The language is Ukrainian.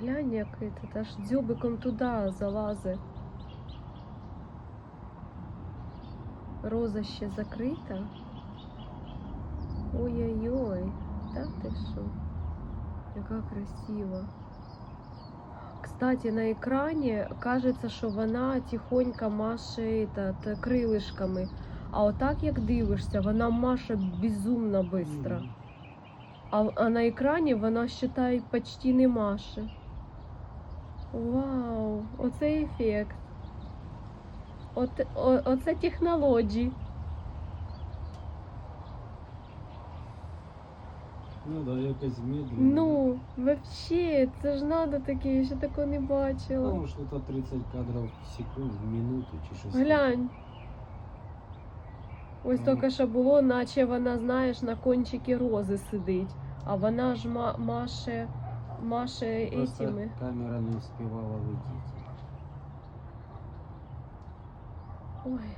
Глянь, який тут аж дзьобиком туди залазить. Роза ще закрита. Ой-ой-ой, та ти що? Яка красива. Кстати, на екрані кажеться, що вона тихонько маше этот, крилишками. А отак, як дивишся, вона маше безумно швидко. А, а на екрані вона считай почти не маше. Вау, оце ефект. От, о, оце технології. Ну да, якось медленно. Ну, вообще, це ж надо таке, я ще такого не бачила. Тому що то 30 кадрів в секунду, в минуту чи щось. Глянь. Ось Ну. тільки що було, наче вона, знаєш, на кончики рози сидить, а вона ж ма- маше, Просто этими. камера не успевала выйти. Ой,